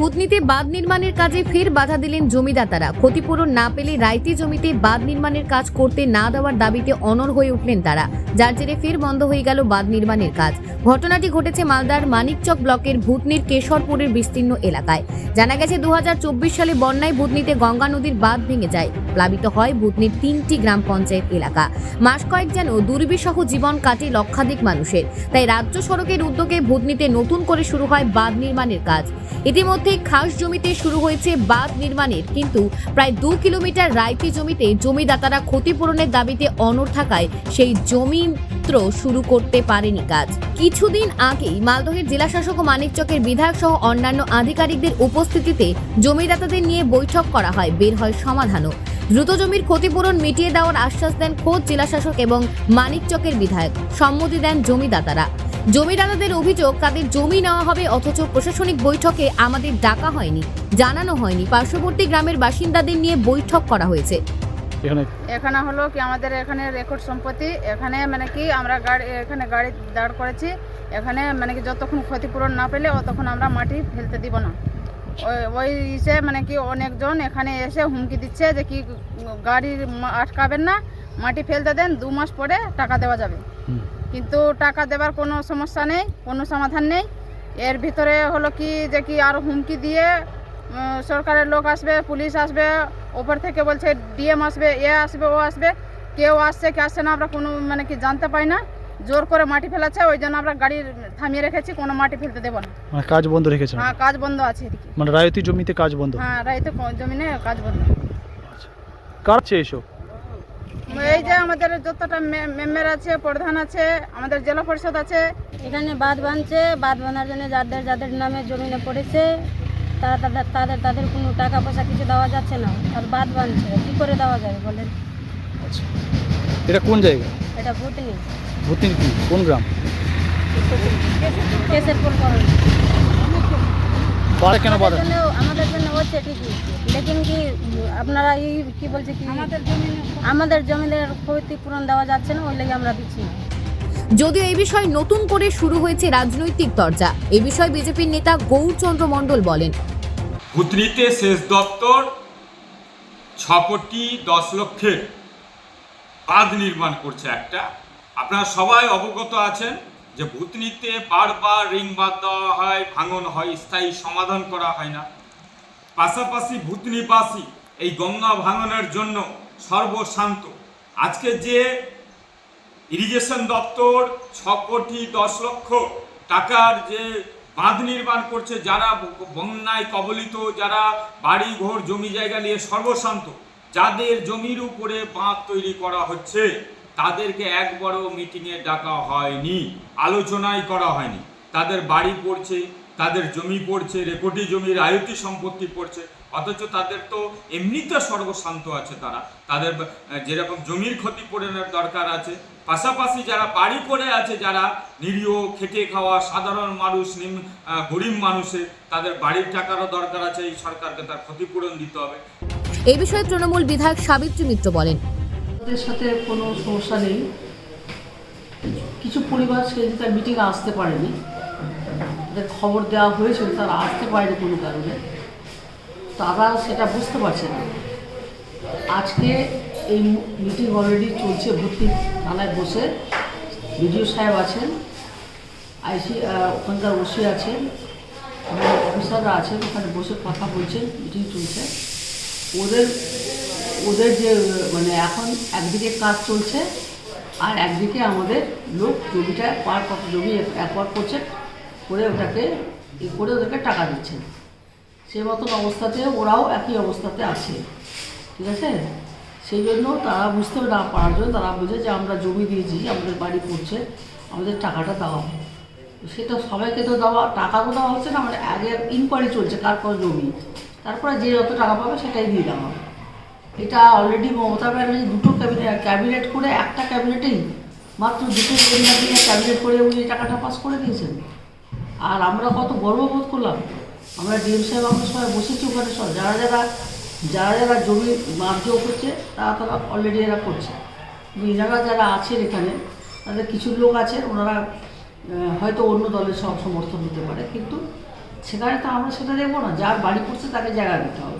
ভূতনিতে বাঁধ নির্মাণের কাজে ফের বাধা দিলেন জমিদাতারা। ক্ষতিপূরণ না পেলে রাইতি জমিতে বাঁধ নির্মাণের কাজ করতে না দেওয়ার দাবিতে অনড় হয়ে উঠলেন তারা। যার জেরে ফের বন্ধ হয়ে গেল বাঁধ নির্মাণের কাজ। ঘটনাটি ঘটেছে মালদার মানিকচক ব্লকের ভূতনির কেশরপুরের বিস্তীর্ণ এলাকায়। জানা গেছে দু হাজার চব্বিশ সালে বন্যায় ভূতনিতে গঙ্গা নদীর বাঁধ ভেঙে যায়। প্লাবিত হয় ভূতনির তিনটি গ্রাম পঞ্চায়েত এলাকা। মাস কয়েক যেন দুর্বিসহ জীবন কাটে লক্ষাধিক মানুষের। তাই রাজ্য সড়কের উদ্যোগে ভূতনিতে নতুন করে শুরু হয় বাঁধ নির্মাণের কাজ। ইতিমধ্যে খাস জমিতে শুরু হয়েছে বাঁধ নির্মাণের, কিন্তু প্রায় দু কিলোমিটার রাইতি জমিতে জমিদাতারা ক্ষতিপূরণের দাবিতে অনড় থাকায় সেই জমি শুরু করতে পারেনি কাজ। কিছুদিন আগেই মালদহের জেলাশাসক ও মানিকচকের বিধায়ক সহ অন্যান্য আধিকারিকদের উপস্থিতিতে জমিদাতাদের নিয়ে বৈঠক করা হয়, বের হয় সমাধানও। দ্রুত জমির ক্ষতিপূরণ মিটিয়ে দেওয়ার আশ্বাস দেন খোদ জেলাশাসক এবং মানিকচকের বিধায়ক, সম্মতি দেন জমিদাতারা। জমিদাতাদের অভিযোগ তাদের জমি নেওয়া হবে অথচ প্রশাসনিক বৈঠকে আমাদের ডাকা হয়নি জানানো হয়নি। পার্শ্ববর্তী গ্রামের বাসিন্দাদের নিয়ে বৈঠক করা হয়েছে। এখানে? এখানে হলো কি আমাদের এখানে রেকর্ড সম্পত্তি এখানে মানে কি আমরা গাড়ি এখানে গাড়ি দাঁড় করেছি এখানে মানে কি যতক্ষণ ক্ষতিপূরণ না পেলে অতক্ষণ আমরা মাটি ফেলতে দিব না। ওই ওই ইসে মানে কি অনেকজন এখানে এসে হুমকি দিচ্ছে যে কি গাড়ি আটকাবেন না মাটি ফেলতে দেন দু মাস পরে টাকা দেওয়া যাবে। কিন্তু টাকা দেবার কোনো সমস্যা নেই কোনো সমাধান নেই। এর ভিতরে হলো কি যে কি আরও হুমকি দিয়ে সরকারের লোক আসবে পুলিশ আসবে ওপর থেকে বলছে ডিএম আসবে এ আসবে ও আসবে কেউ আসছে কে আসছে না আমরা কোনো মানে কি জানতে পাই না। জোর করে মাটি ফেলাচ্ছে ওই জন্য আমরা গাড়ি থামিয়ে রেখেছি কোনো মাটি ফেলতে দেবো না। মানে কাজ বন্ধ রেখেছেন হ্যাঁ কাজ বন্ধ আছে এদিকে। মানে রায়তি জমিতে কাজ বন্ধ? হ্যাঁ রাইতে ক- জমিনে কাজ বন্ধ। কার চেয়ে এসব? এই যে আমাদের যতটা মেম্বার আছে প্রধান আছে আমাদের জেলা পরিষদ আছে। এখানে বাঁধ বাঁধছে বাঁধ বাঁধার জন্য যাদের যাদের নামে জমিনে পড়েছে তারা তাদের তাদের তাদের কোনো টাকা পয়সা কিছু দেওয়া যাচ্ছে না। আর বাঁধ বাঁধছে কী করে দেওয়া যাবে বলেন? আচ্ছা। এটা কোন জায়গা? এটা ভুতনি। ভূতির কি? কোন গ্রাম? কেসের পর কেন বাধা আমাদের জন্য হচ্ছে ঠিকই। লেকিন কি আপনারা এই কি বলছে কি? আমাদের জমিনে আমাদের জমিনের ক্ষতিপূরণ দেওয়া যাচ্ছে না ওই লেগে আমরা দিচ্ছি না। যদিও এই বিষয়ে নতুন করে শুরু হয়েছে রাজনৈতিক চর্চা এ বিষয়ে বিজেপির নেতা গৌরচন্দ্র মণ্ডল বলেন। ভূতনিতে শেষ দপ্তর ছ কোটি দশ লক্ষের বাঁধ নির্মাণ করছে একটা। আপনারা সবাই অবগত আছেন যে ভূতনিতে বারবার রিং বাঁধ দেওয়া হয়, ভাঙন হয়, স্থায়ী সমাধান করা হয় না। পাশাপাশি ভূতনিবাসী এই গঙ্গা ভাঙনের জন্য সর্বশান্ত। আজকে যে ইরিগেশন দপ্তর ছ কোটি দশ লক্ষ টাকার যে বাঁধ নির্মাণ করছে, যারা বন্যায় কবলিত, যারা বাড়ি ঘর জমি জায়গা নিয়ে সর্বশান্ত, যাদের জমির উপরে বাঁধ তৈরি করা হচ্ছে তাদেরকে একবারও মিটিংয়ে ডাকা হয়নি, আলোচনাই করা হয়নি। তাদের বাড়ি পড়ছে, তাদের জমি পড়ছে, রেকর্ডি জমির আয়তি সম্পত্তি পড়ছে, অথচ তাদের তো এমনিতে সর্বশান্ত আছে তারা। তাদের যেরকম জমির ক্ষতি ক্ষতিপূরণের দরকার আছে, পাশাপাশি যারা বাড়ি করে আছে, যারা নিরীহ, খেটে খাওয়া, সাধারণ মানুষ, নিম গরিব মানুষের, তাদের বাড়ির টাকারও দরকার আছে, এই সরকারকে তার ক্ষতিপূরণ দিতে হবে। এই বিষয়ে তৃণমূল বিধায়ক সাবিত্রী মিত্র বলেন ওদের সাথে কোনো সমস্যা নেই। কিছু পরিবার সেদিন তার মিটিংয়ে আসতে পারেনি। ওদের খবর দেওয়া হয়েছিল তারা আসতে পারেনি কোনো কারণে। তারা সেটা বুঝতে পারছে না। আজকে এই মিটিং অলরেডি চলছে ভর্তি থানায় বসে। বিডিও সাহেব আছেন, আইসি ওখানকার ওসি আছেন, অফিসাররা আছেন, ওখানে বসে কথা বলছেন মিটিং চলছে। ওদের ওদের যে মানে এখন একদিকে কাজ চলছে আর একদিকে আমাদের লোক জমিটা পার কত জমি একবার করছে, করে ওটাকে, করে ওদেরকে টাকা দিচ্ছেন সে মতন অবস্থাতে ওরাও একই অবস্থাতে আছে। ঠিক আছে? সেই জন্য তারা বুঝতে না পারার জন্য তারা বুঝে যে, আমরা জমি দিয়েছি, আমাদের বাড়ি করছে আমাদের টাকাটা দেওয়া সেটা সবাইকে তো দেওয়া, টাকা তো দেওয়া হচ্ছে না মানে আগে ইনকোয়ারি চলছে কার কত জমি। তারপরে যে যত টাকা পাবে সেটাই দিয়ে দেওয়া হবে। এটা অলরেডি মমতা ব্যানার্জি দুটো ক্যাবিনেট ক্যাবিনেট করে একটা ক্যাবিনেটেই মাত্র দুটো দিয়ে ক্যাবিনেট করে উনি টাকাটা পাস করে দিয়েছেন। আর আমরা কত গর্ববোধ করলাম। আমরা ডিএম সাহেব আমরা সবাই বসেছি ওখানে সব, যারা যারা যারা যারা জমি মার্জ করছে, তারা তারা অলরেডি এরা করছে। এনারা যারা আছেন এখানে, তাদের কিছু লোক আছে ওনারা হয়তো অন্য দলের সব সমর্থন হতে পারে, কিন্তু সেখানে তো আমরা সেটা দেবো না। যার বাড়ি করছে তাকে জায়গা দিতে হবে।